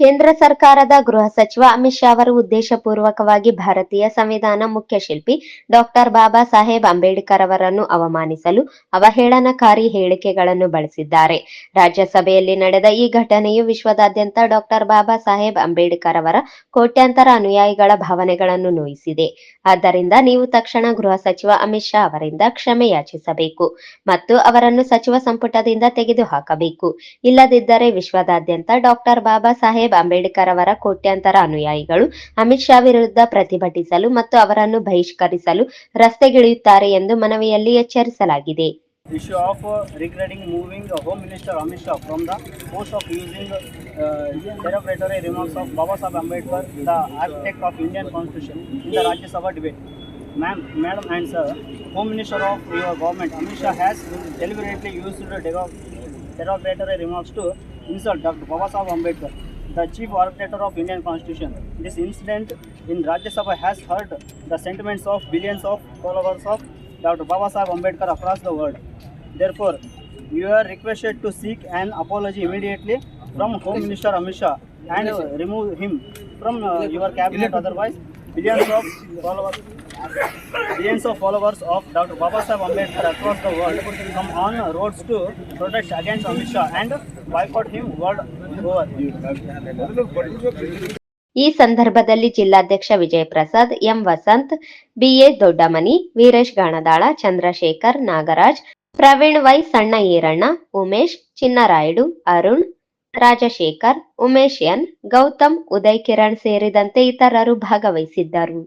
ಕೇಂದ್ರ ಸರ್ಕಾರದ ಗೃಹ ಸಚಿವ ಅಮಿತ್ ಶಾ ಅವರು ಉದ್ದೇಶಪೂರ್ವಕವಾಗಿ ಭಾರತೀಯ ಸಂವಿಧಾನ ಮುಖ್ಯ ಶಿಲ್ಪಿ ಡಾಕ್ಟರ್ ಬಾಬಾ ಸಾಹೇಬ್ ಅಂಬೇಡ್ಕರ್ ಅವರನ್ನು ಅವಮಾನಿಸಲು ಅವಹೇಳನಕಾರಿ ಹೇಳಿಕೆಗಳನ್ನು ಬಳಸಿದ್ದಾರೆ. ರಾಜ್ಯಸಭೆಯಲ್ಲಿ ನಡೆದ ಈ ಘಟನೆಯು ವಿಶ್ವದಾದ್ಯಂತ ಡಾಕ್ಟರ್ ಬಾಬಾ ಸಾಹೇಬ್ ಅಂಬೇಡ್ಕರ್ ಅವರ ಕೋಟ್ಯಾಂತರ ಅನುಯಾಯಿಗಳ ಭಾವನೆಗಳನ್ನು ನೋಯಿಸಿದೆ. ಆದ್ದರಿಂದ ನೀವು ತಕ್ಷಣ ಗೃಹ ಸಚಿವ ಅಮಿತ್ ಶಾ ಅವರಿಂದ ಕ್ಷಮೆ ಯಾಚಿಸಬೇಕು ಮತ್ತು ಅವರನ್ನು ಸಚಿವ ಸಂಪುಟದಿಂದ ತೆಗೆದುಹಾಕಬೇಕು. ಇಲ್ಲದಿದ್ದರೆ ವಿಶ್ವದಾದ್ಯಂತ ಡಾಕ್ಟರ್ ಬಾಬಾ ಸಾಹೇಬ್ ಅಂಬೇಡ್ಕರ್ ಅವರ ಕೋಟ್ಯಾಂತರ ಅನುಯಾಯಿಗಳು ಅಮಿತ್ ಶಾ ವಿರುದ್ಧ ಪ್ರತಿಭಟಿಸಲು ಮತ್ತು ಅವರನ್ನು ಬಹಿಷ್ಕರಿಸಲು ರಸ್ತೆಗಿಳಿಯುತ್ತಾರೆ ಎಂದು ಮನವಿಯಲ್ಲಿ ಎಚ್ಚರಿಸಲಾಗಿದೆ uh, moving uh, uh, Rajya Sabha debate. Ma'am, Madam and Sir, Home Minister of your government Amit Shah has deliberately used derogatory remarks to insult Dr. the chief architect of Indian Constitution. This incident in Rajya Sabha has hurt the sentiments of billions of followers of Dr. Baba Sahib Ambedkar across the world. Therefore, you are requested to seek an apology immediately from Home Minister Amit Shah and remove him from uh, your cabinet. Otherwise, billions of followers, billions of followers of Dr. Baba Sahib Ambedkar across the world come on roads to protest against Amit Shah and ಈ ಸಂದರ್ಭದಲ್ಲಿ ಜಿಲ್ಲಾಧ್ಯಕ್ಷ Vijaya Prasad M Vasanth, B A Doddamani, Veeresh Ganadal, Chandrashekar Nagaraj, Praveen Y Sanna Eeranna, Umesh Chinnarayudu, Arun, Rajashekar, Umesh N, Gautam, Uday Kiran ಸೇರಿದಂತೆ ಇತರರು ಭಾಗವಹಿಸಿದ್ದರು.